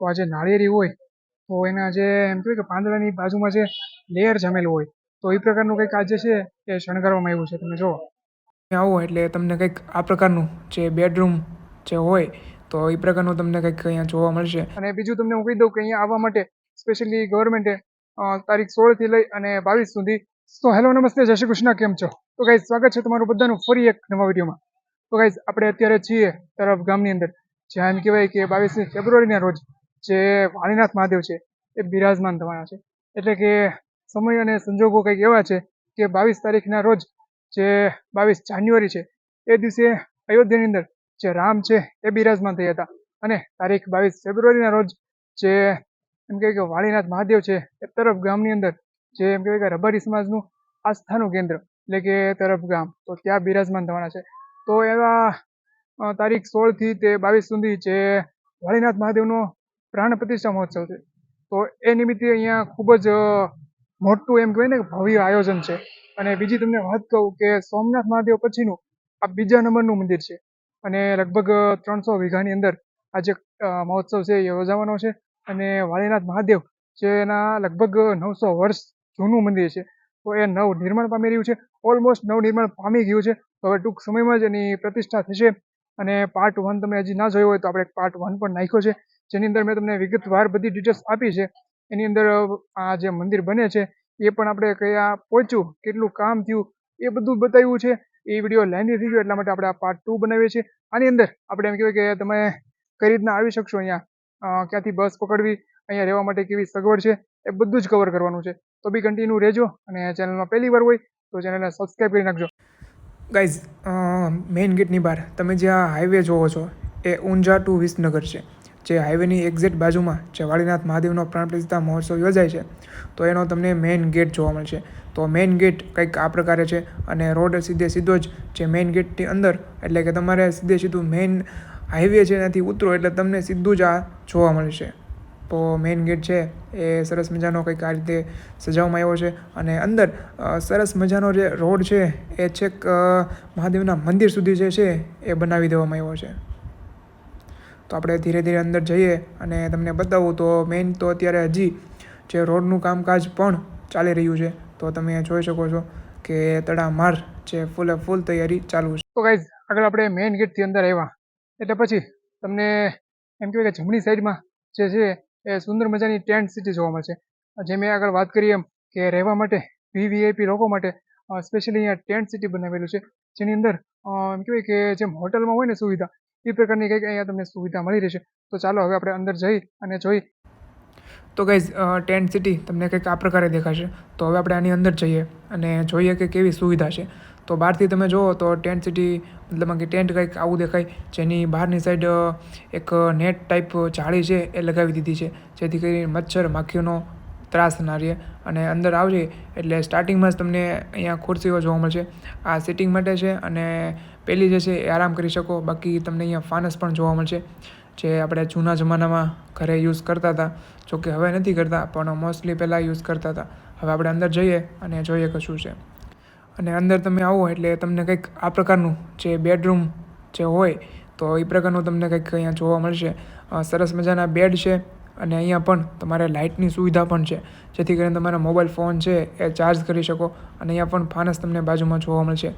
તો આ જે નાળિયેરી હોય, તો એના જે એમ કહેવાય કે પાંદડાની બાજુમાં જે લેયર જમેલું હોય, તો એ પ્રકારનું કંઈક આ જે છે એ શણગારવામાં આવ્યું છે. તમે જુઓ આવો એટલે તમને કંઈક આ પ્રકારનું જે બેડરૂમ જે હોય, તો એ પ્રકારનું તમને કંઈક અહીંયા જોવા મળશે. અને બીજું તમને હું કહી દઉં કે અહીંયા આવવા માટે સ્પેશિયલી ગવર્મેન્ટે તારીખ સોળથી લઈ અને બાવીસ સુધી, તો હેલો નમસ્તે, જય શ્રી કૃષ્ણ, કેમ છો? તો ગાઈઝ સ્વાગત છે તમારું બધાનું ફરી એક નવા વિડીયોમાં. તો ગાઈઝ આપણે અત્યારે છીએ તરફ ગામની અંદર. જ્યાં એમ કહેવાય કે બાવીસમી ફેબ્રુઆરીના રોજ જે વાણીનાથ મહાદેવ છે, એ બિરાજમાન થવાના છે. એટલે કે સમય અને સંજોગો કંઈક એવા છે કે બાવીસ તારીખના રોજ જે બાવીસ જાન્યુઆરી છે, એ દિવસે અયોધ્યાની અંદર જે રામ છે, એ બિરાજમાન થયા હતા. અને તારીખ બાવીસ ફેબ્રુઆરીના રોજ જે એમ કહેવાય કે વાળીનાથ મહાદેવ છે, એ તરફ ગામની અંદર જે એમ કહેવાય કે રબારી સમાજનું આસ્થાનું કેન્દ્ર, એટલે કે તરફ ગામ, તો ત્યાં બિરાજમાન થવાના છે. તો એવા તારીખ સોળથી તે બાવીસ સુધી જે વાળીનાથ મહાદેવનો પ્રાણ પ્રતિષ્ઠા મહોત્સવ છે. તો એ નિમિત્તે અહીંયા ખૂબ જ મોટું એમ કહેવાય ને કે ભવ્ય આયોજન છે. અને બીજી તમને વાત કહું કે સોમનાથ મહાદેવ પછીનું આ બીજા નંબરનું મંદિર છે. અને લગભગ ત્રણસો વીઘાની અંદર આ જે મહોત્સવ છે એ યોજાવાનો છે. અને વાળીનાથ મહાદેવ જેના લગભગ નવસો વર્ષ જૂનું મંદિર છે. તો એ નવ નિર્માણ પામી રહ્યું છે. ઓલમોસ્ટ નવ નિર્માણ પામી ગયું છે. તો હવે ટૂંક સમયમાં જ એની પ્રતિષ્ઠા થશે. અને પાર્ટ વન તમે હજી ના જોયો હોય તો આપણે પાર્ટ વન પણ નાખ્યો છે. જેની અંદર મેં તમને વિગતવાર બધી ડિટેલ્સ આપી છે. એની અંદર આ જે મંદિર બને છે, એ પણ આપણે કયા પહોંચ્યું, કેટલું કામ થયું, એ બધું બતાવ્યું છે. એ વીડિયો લેન્ધી થઈ ગયો, એટલા માટે આપણે આ પાર્ટ ટુ બનાવીએ છીએ. આની અંદર આપણે એમ કહેવાય કે તમે કઈ રીતના આવી શકશો અહીંયા? ક્યાંથી બસ પકડવી, અહીંયા રહેવા માટે કેવી સગવડ છે, એ બધું જ કવર કરવાનું છે. તો બી કન્ટિન્યુ રહેજો અને ચેનલમાં પહેલી વાર હોય તો ચેનલને સબસ્ક્રાઈબ કરી નાખજો. ગાઈઝ મેઇન ગેટની બહાર તમે જે આ હાઈવે જોવો છો, એ ઊંઝા ટુ વિસનગર છે. જે હાઈવેની એક્ઝેક્ટ બાજુમાં જે વાળીનાથ મહાદેવનો પ્રાણપ્રતિષ્ઠા મહોત્સવ યોજાય છે, તો એનો તમને મેઇન ગેટ જોવા મળશે તો મેઇન ગેટ કંઈક આ પ્રકારે છે અને રોડ સીધે સીધો જ જે મેઇન ગેટની અંદર, એટલે કે તમારે સીધે સીધું મેઇન હાઈવે છે એનાથી ઉતરો, એટલે તમને સીધું જ આ જોવા મળશે તો મેઇન ગેટ છે, એ સરસ મજાનો કંઈક આ રીતે સજાવવામાં આવ્યો છે. અને અંદર સરસ મજાનો જે રોડ છે, એ છેક મહાદેવના મંદિર સુધી જે છે, એ બનાવી દેવામાં આવ્યો છે. તો આપણે ધીરે ધીરે અંદર જઈએ અને તમને બતાવું તો મેઇન તો અત્યારે હજી જે રોડનું કામકાજ પણ ચાલી રહ્યું છે. તો તમે જોઈ શકો છો કે તડામાર જે ફૂલે ફૂલ તૈયારી ચાલુ છે. તો ગાઈઝ આગળ આપણે મેઇન ગેટથી અંદર આવ્યા. એટલે પછી તમને એમ કહેવાય કે જમણી સાઈડમાં જે છે એ સુંદર મજાની ટેન્ટ સિટી જોવા મળશે જે મેં આગળ વાત કરી એમ કે રહેવા માટે વીવીઆઈપી લોકો માટે સ્પેશિયલી અહીંયા ટેન્ટ સિટી બનાવેલું છે. જેની અંદર એમ કહેવાય કે જેમ હોટલમાં હોય ને સુવિધા, એ પ્રકારની કંઈક અહીંયા તમને સુવિધા મળી રહેશે. તો ચાલો હવે આપણે અંદર જઈ અને જોઈ. તો ગાઈઝ ટેન્ટ સિટી તમને કંઈક આ પ્રકારે દેખાશે. તો હવે આપણે આની અંદર જઈએ અને જોઈએ કે કેવી સુવિધા છે. તો બહારથી તમે જુઓ તો ટેન્ટ સિટી, મતલબ કે ટેન્ટ કંઈક આવું દેખાય, જેની બહારની સાઈડ એક નેટ ટાઈપ જાળી છે એ લગાવી દીધી છે, જેથી કરીને મચ્છર માખીઓનો ત્રાસ ના રહે અને અંદર આવજે એટલે સ્ટાર્ટિંગમાં જ તમને અહીંયા ખુરશીઓ જોવા મળશે. આ સિટિંગ માટે છે અને પહેલી જે છે એ આરામ કરી શકો, બાકી તમને અહીંયા ફાનસ પણ જોવા મળશે, જે આપણે જૂના જમાનામાં ઘરે યુઝ કરતા હતા, જોકે હવે નથી કરતા, પણ મોસ્ટલી પહેલાં યુઝ કરતા હતા. હવે આપણે અંદર જઈએ અને જોઈએ કે શું છે. અને અંદર તમે આવો એટલે તમને કંઈક આ પ્રકારનું જે બેડરૂમ જે હોય, તો એ પ્રકારનું તમને કંઈક અહીંયા જોવા મળશે. સરસ મજાના બેડ છે અને અહીંયા પણ તમારે લાઇટની સુવિધા પણ છે. જેથી કરીને તમારા મોબાઈલ ફોન છે એ ચાર્જ કરી શકો અને અહીંયા પણ ફાનસ તમને બાજુમાં જોવા મળશે.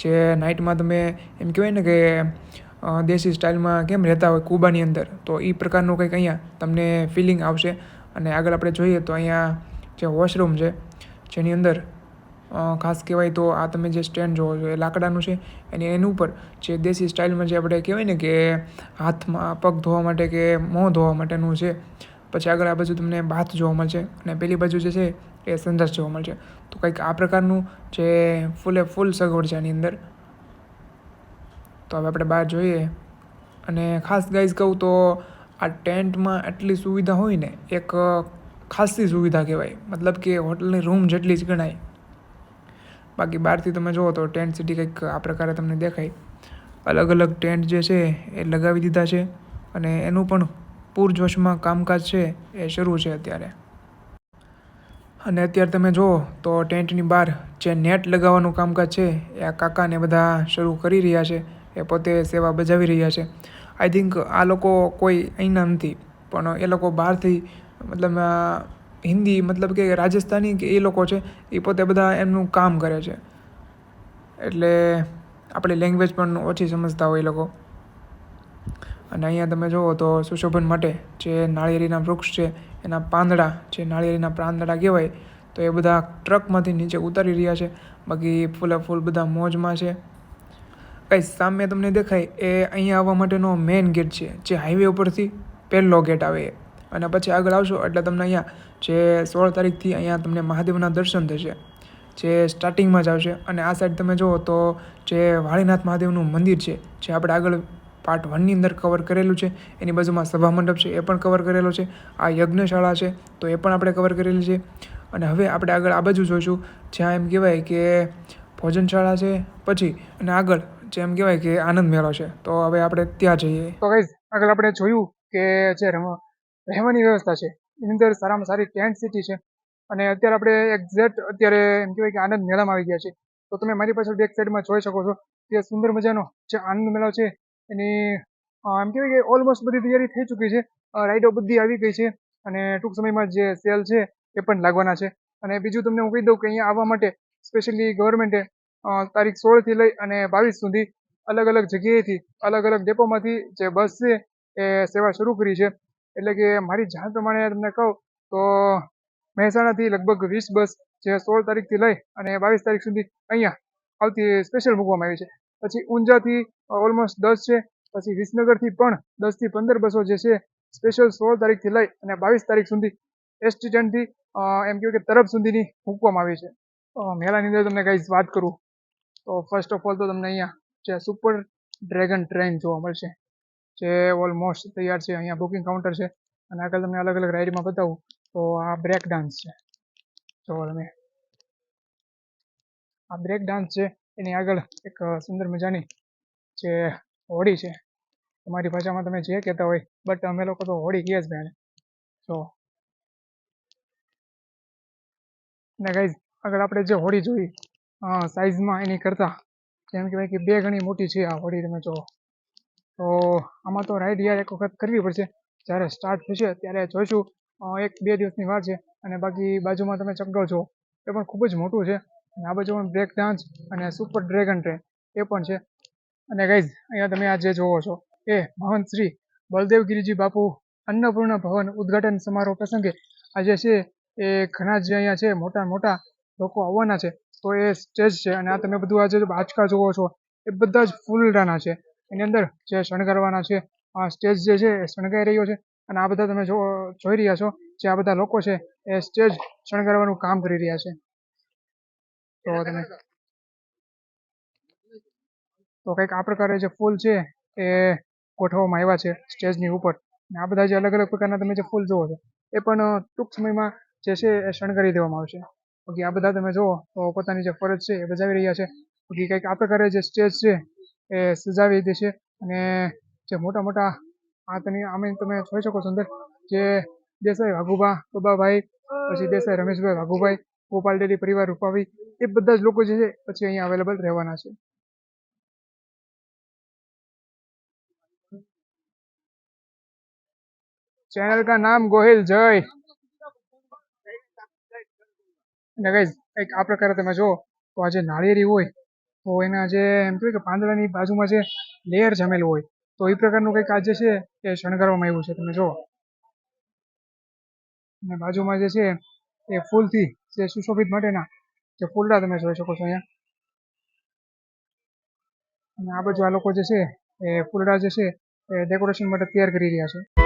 જે નાઇટમાં તમે એમ કહેવાય ને કે દેશી સ્ટાઇલમાં કેમ રહેતા હોય કુબાની અંદર, તો એ પ્રકારનું કંઈક અહીંયા તમને ફિલિંગ આવશે. અને આગળ આપણે જોઈએ તો અહીંયા જે વોશરૂમ છે, જેની અંદર ખાસ કહેવાય તો આ તમે જે સ્ટેન્ડ જોવો છો એ લાકડાનું છે. અને એની ઉપર જે દેશી સ્ટાઇલમાં જે આપણે કહેવાય ને કે હાથમાં પગ ધોવા માટે કે મોં ધોવા માટેનું છે. પછી આગળ આ બાજુ તમને બાથ જોવા મળશે અને પેલી બાજુ જે છે એ સંડાસ જોવા મળશે. તો કંઈક આ પ્રકારનું જે ફૂલે ફૂલ સગવડ છે આની અંદર. તો હવે આપણે બહાર જોઈએ. અને ખાસ ગાઈઝ કહું તો આ ટેન્ટમાં આટલી સુવિધા હોય ને એક ખાસી સુવિધા કહેવાય. મતલબ કે હોટલની રૂમ જેટલી જ ગણાય. બાકી બહારથી તમે જુઓ તો ટેન્ટ સિટી કંઈક આ પ્રકારે તમને દેખાય. અલગ અલગ ટેન્ટ જે છે એ લગાવી દીધા છે અને એનું પણ પૂરજોશમાં કામકાજ છે એ શરૂ છે અત્યારે. અને અત્યારે તમે જુઓ તો ટેન્ટની બહાર જે નેટ લગાવવાનું કામકાજ છે એ આ કાકાને બધા શરૂ કરી રહ્યા છે, એ પોતે સેવા બજાવી રહ્યા છે. આઈ થિંક આ લોકો કોઈ અહીંના નથી, પણ એ લોકો બહારથી મતલબ હિન્દી મતલબ કે રાજસ્થાની કે એ લોકો છે, એ પોતે બધા એમનું કામ કરે છે. એટલે આપણી લેંગ્વેજ પણ ઓછી સમજતા હોય એ લોકો. અને અહીંયા તમે જુઓ તો સુશોભન માટે જે નાળિયેરીના વૃક્ષ છે, એના પાંદડા જે નાળિયેરીના પાંદડા કહેવાય, તો એ બધા ટ્રકમાંથી નીચે ઉતારી રહ્યા છે. બાકી ફૂલે ફૂલ બધા મોજમાં છે. કઈ સામે તમને દેખાય, એ અહીંયા આવવા માટેનો મેઇન ગેટ છે, જે હાઈવે ઉપરથી પહેલો ગેટ આવે. અને પછી આગળ આવશો એટલે તમને અહીંયા જે સોળ તારીખથી અહીંયા તમને મહાદેવના દર્શન થશે, જે સ્ટાર્ટિંગમાં જ આવશે. અને આ સાઈડ તમે જુઓ તો જે વાળીનાથ મહાદેવનું મંદિર છે, જે આપણે આગળ પાર્ટ વનની અંદર કવર કરેલું છે, એની બાજુમાં સભા મંડપ છે, એ પણ કવર કરેલો છે. આ યજ્ઞશાળા છે, તો એ પણ આપણે કવર કરેલી છે. અને હવે આપણે આગળ આ બાજુ જોઈશું, જ્યાં એમ કહેવાય કે ભોજનશાળા છે, પછી અને આગળ જેમ કહેવાય કે આનંદ મેળો છે. તો હવે આપણે ત્યાં જઈએ. તો આગળ આપણે જોયું કે જે રહેવાની વ્યવસ્થા છે. એની અંદર સારામાં સારી ટેન્ટ સિટી છે. અને અત્યારે આપણે એક્ઝેક્ટ અત્યારે એમ કહેવાય કે આનંદ મેળામાં આવી ગયા છે તો તમે મારી પાછળ બેક સાઈડમાં જોઈ શકો છો કે સુંદર મજાનો જે આનંદ મેળો છે એની એમ કહેવાય કે ઓલમોસ્ટ બધી તૈયારી થઈ ચૂકી છે. રાઈડો બધી આવી ગઈ છે અને ટૂંક સમયમાં જે સેલ છે એ પણ લાગવાના છે. અને બીજું તમને હું કહી દઉં કે અહીંયા આવવા માટે સ્પેશિયલી ગવર્મેન્ટે તારીખ સોળથી લઈ અને બાવીસ સુધી અલગ અલગ જગ્યાએથી અલગ અલગ ડેપોમાંથી જે બસ છે એ સેવા શરૂ કરી છે. એટલે કે મારી જાણ પ્રમાણે તમને કહું, તો મહેસાણાથી લગભગ વીસ બસ જે સોળ તારીખથી લઈ અને બાવીસ તારીખ સુધી અહીંયા આવતી સ્પેશિયલ મૂકવામાં આવી છે. પછી ઊંઝાથી ઓલમોસ્ટ દસ છે. પછી વિસનગરથી પણ દસથી પંદર બસો જે છે સ્પેશિયલ સોળ તારીખથી લઈ અને બાવીસ તારીખ સુધી એસટી સ્ટેન્ડથી એમ કહ્યું કે તરફ સુધીની મૂકવામાં આવી છે. મેળાની અંદર તમને કંઈ વાત કરું, તો ફર્સ્ટ ઓફ ઓલ તો તમને અહીંયા જે સુપર ડ્રેગન ટ્રેન જોવા મળશે. જે ઓલમોસ્ટ તૈયાર છે, અહીંયા બુકિંગ કાઉન્ટર છે. અને આગળ તમને અલગ અલગ રાઈડમાં બતાવું, તો આ બ્રેક ડાન્સ છે. જો તમે આ બ્રેક ડાન્સ છે, એની આગળ એક સુંદર મજાની જે હોડી છે, તમારી ભાષામાં તમે જે કહેતા હોય બટ અમે લોકો તો હોડી કહીએ જ બેન જો અને ગાઈઝ આગળ આપણે જે હોડી જોઈ સાઇઝમાં એની કરતાં, જેમ કહેવાય કે બે ગણી મોટી છે આ હોડી તમે જુઓ તો આમાં તો રાઈડ યાર એક વખત કરવી પડશે. જ્યારે સ્ટાર્ટ થશે ત્યારે જોઈશું. એક, બે દિવસની વાર છે અને બાકી બાજુમાં તમે ચક્કર છો એ પણ ખૂબ જ મોટું છે. અને આ બાજુ પણ બ્રેક ડાન્સ અને સુપર ડ્રેગન ટ્રેન એ પણ છે. અને ગાઈઝ અહીંયા તમે આ જે જોવો છો એ મહંત શ્રી બળદેવગીરીજી બાપુ અન્નપૂર્ણા ભવન ઉદ્ઘાટન સમારોહ પ્રસંગે આજે છે. એ ઘણા જે અહીંયા છે. મોટા મોટા લોકો આવવાના છે. તો એ સ્ટેજ છે અને આ તમે બધું આજે બાચકા જોવો છો. એ બધા જ ફૂલડાના છે. એની અંદર જે શણગારવાના છે, આ સ્ટેજ જે છે એ શણગાઈ રહ્યો છે. અને આ બધા તમે જો, જોઈ રહ્યા છો જે આ બધા લોકો છે એ સ્ટેજ શણગારવાનું કામ કરી રહ્યા છે. તો તમે તો કંઈક આ પ્રકારે જે ફૂલ છે એ ગોઠવવામાં આવ્યા છે સ્ટેજની ઉપર. અને આ બધા જે અલગ અલગ પ્રકારના તમે જે ફૂલ જોવો છો, એ પણ ટૂંક સમયમાં જે છે એ શણગારી દેવામાં આવશે. બાકી આ બધા તમે જુઓ તો પોતાની જે ફરજ છે એ બજાવી રહ્યા છે. બાકી કંઈક આ પ્રકારે જે સ્ટેજ છે એ સજાવી દેશે અને જે મોટા મોટા આ તમે આમે તમે જોઈ શકો છો અંદર જે દેસાઈ વાઘુબા બાબાભાઈ, પછી દેસાઈ રમેશભાઈ વાઘુભાઈ, ગોપાલ ડેરી પરિવાર રૂપાવી, એ બધા જ લોકો જે છે પછી અહીંયા અવેલેબલ રહેવાના છે. ચેનલ કા નામ ગોહિલ, જય. અને ગાઈઝ એક આ પ્રકારે તમે જો તો આ જે નાળિયેરી હોય તો એના જે એમ કહેવાય કે પાંદડાની બાજુમાં જે લેયર જમેલું હોય, તો એ પ્રકારનું કંઈક આ છે એ શણગારવામાં આવ્યું છે, તમે જુઓ. અને બાજુમાં જે છે એ ફૂલથી જે સુશોભિત માટેના જે ફૂલડા તમે જોઈ શકો છો અહીંયા. અને આ બાજુ આ લોકો જે છે એ ફૂલડા જે છે એ ડેકોરેશન માટે તૈયાર કરી રહ્યા છે.